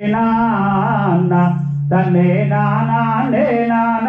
నాన్న తన్నే నాన్న నన్నే నాన్న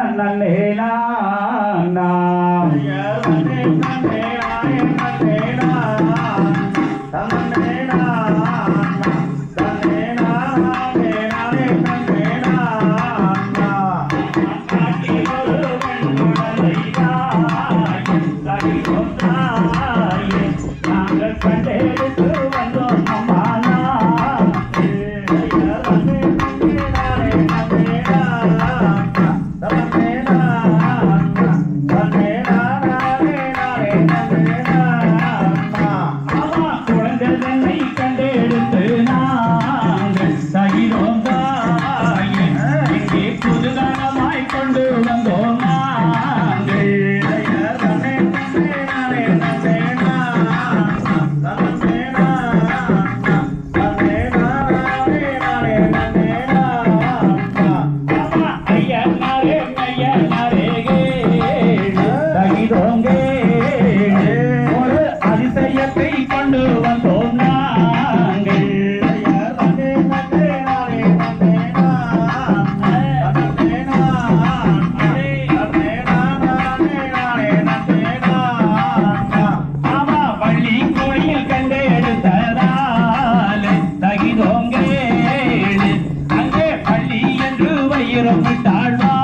நேரம் விட்டாழ்வா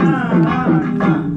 ah, ah, ah.